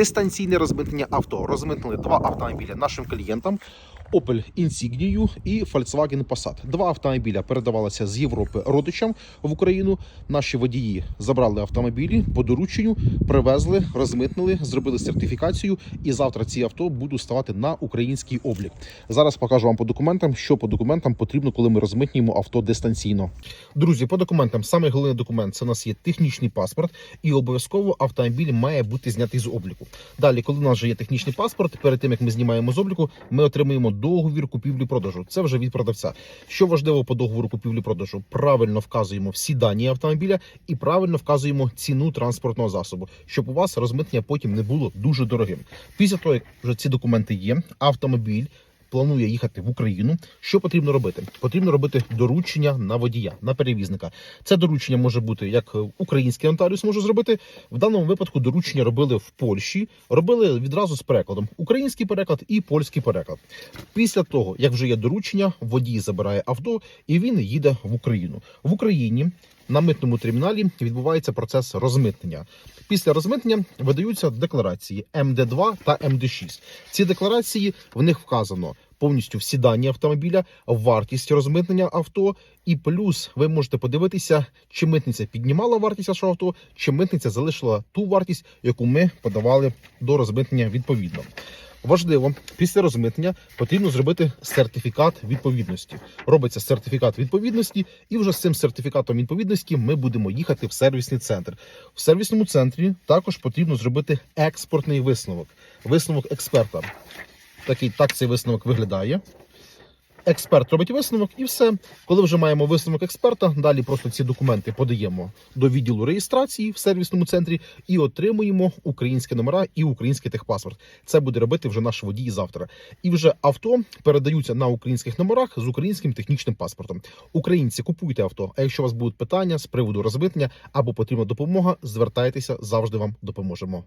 дистанційне розмитнення авто. Розмитнили два автомобіля нашим клієнтам. Opel Insignia і Volkswagen Passat. Два автомобіля передавалися з Європи родичам в Україну. Наші водії забрали автомобілі по дорученню, привезли, розмитнили, зробили сертифікацію. І завтра ці авто будуть ставати на український облік. Зараз покажу вам по документам, що по документам потрібно, коли ми розмитнюємо авто дистанційно. Друзі, по документам саме головний документ це у нас є технічний паспорт, і обов'язково автомобіль має бути знятий з обліку. Далі, коли у нас вже є технічний паспорт, перед тим як ми знімаємо з обліку, ми отримуємо договір купівлі-продажу. Це вже від продавця. Що важливо по договору купівлі-продажу? Правильно вказуємо всі дані автомобіля і правильно вказуємо ціну транспортного засобу, щоб у вас розмитнення потім не було дуже дорогим. Після того, як вже ці документи є, автомобіль. Планує їхати в Україну. Що потрібно робити? Потрібно робити доручення на водія, на перевізника. Це доручення може бути як український нотаріус може зробити. В даному випадку доручення робили в Польщі, робили відразу з перекладом: український переклад і польський переклад. Після того, як вже є доручення, водій забирає авто і він їде в Україну. В Україні на митному терміналі відбувається процес розмитнення. Після розмитнення видаються декларації МД2 та МД6. Ці декларації в них вказано повністю всі дані автомобіля, вартість розмитнення авто, і плюс ви можете подивитися, чи митниця піднімала вартість вашого авто, чи митниця залишила ту вартість, яку ми подавали до розмитнення відповідно. Важливо, після розмитнення потрібно зробити сертифікат відповідності. Робиться сертифікат відповідності, і вже з цим сертифікатом відповідності ми будемо їхати в сервісний центр. В сервісному центрі також потрібно зробити експортний висновок, висновок експерта. Такий так цей висновок виглядає. Експерт робить висновок і все. Коли вже маємо висновок експерта, далі просто ці документи подаємо до відділу реєстрації в сервісному центрі і отримуємо українські номера і український техпаспорт. Це буде робити вже наш водій завтра. І вже авто передаються на українських номерах з українським технічним паспортом. Українці купуйте авто. А якщо у вас будуть питання з приводу розмитнення або потрібна допомога, звертайтеся завжди вам допоможемо.